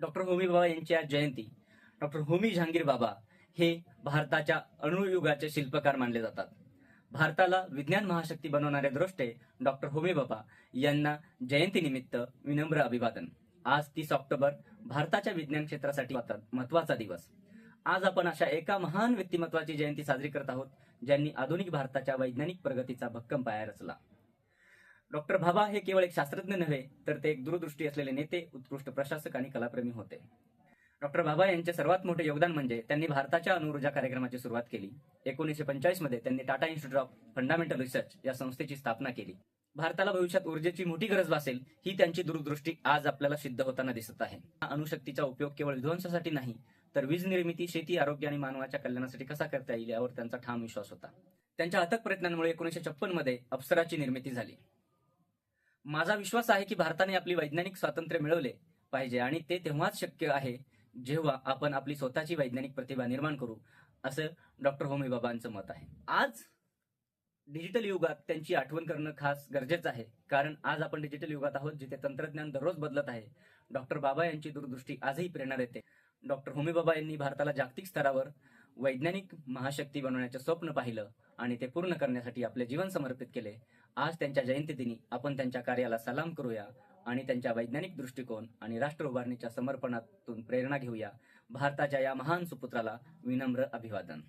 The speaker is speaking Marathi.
डॉक्टर होमी बाबा यांची आज जयंती. डॉक्टर होमी जहांगीर बाबा हे भारताच्या अणुयुगाचे शिल्पकार मानले जातात. भारताला विज्ञान महाशक्ती बनवणारे द्रष्टे डॉक्टर होमी बाबा यांना जयंतीनिमित्त विनम्र अभिवादन. आज तीस ऑक्टोबर भारताच्या विज्ञान क्षेत्रासाठी महत्त्वाचा दिवस. आज आपण अशा एका महान व्यक्तिमत्वाची जयंती साजरी करत आहोत ज्यांनी आधुनिक भारताच्या वैज्ञानिक प्रगतीचा भक्कम पाया रचला. डॉक्टर भाभा हे केवळ एक शास्त्रज्ञ नव्हे तर ते एक दूरदृष्टी असलेले नेते उत्कृष्ट प्रशासक आणि कलाप्रेमी होते. डॉक्टर भाभा यांचे सर्वात मोठे योगदान म्हणजे त्यांनी भारताच्या अणुऊर्जा कार्यक्रमाची सुरुवात केली. एकोणीसशे पंचाळीसमध्ये त्यांनी Tata institute of fundamental research या संस्थेची स्थापना केली. भारताला भविष्यात ऊर्जेची मोठी गरज भासेल ही त्यांची दूरदृष्टी आज आपल्याला सिद्ध होताना दिसत आहे. हा अणुशक्तीचा उपयोग केवळ विध्वंसासाठी नाही तर वीज निर्मिती शेती आरोग्य आणि मानवाच्या कल्याणासाठी कसा करता येईल यावर त्यांचा ठाम विश्वास होता. त्यांच्या अथक प्रयत्नांमुळे एकोणीसशे छप्पनमध्ये अप्सराची निर्मिती झाली. माझा विश्वास आहे की भारताने आपली वैज्ञानिक स्वातंत्र्य मिळवले पाहिजे आणि ते तेव्हाच शक्य आहे जेव्हा आपण आपली स्वतःची वैज्ञानिक प्रतिभा निर्माण करू असं डॉक्टर होमी बाबांचं मत आहे. आज डिजिटल युगात त्यांची आठवण करणं खास गरजेचं आहे कारण आज आपण डिजिटल युगात आहोत जिथे तंत्रज्ञान दररोज बदलत आहे. डॉक्टर बाबा यांची दूरदृष्टी आजही प्रेरणा देते. डॉक्टर होमी बाबा यांनी भारताला जागतिक स्तरावर वैज्ञानिक महाशक्ती बनवण्याचे स्वप्न पाहिलं आणि ते पूर्ण करण्यासाठी आपले जीवन समर्पित केले आज त्यांच्या जयंतीदिनी आपण त्यांच्या कार्याला सलाम करूया आणि त्यांच्या वैज्ञानिक दृष्टिकोन आणि राष्ट्र उभारणीच्या समर्पणातून प्रेरणा घेऊया. भारताच्या या महान सुपुत्राला विनम्र अभिवादन.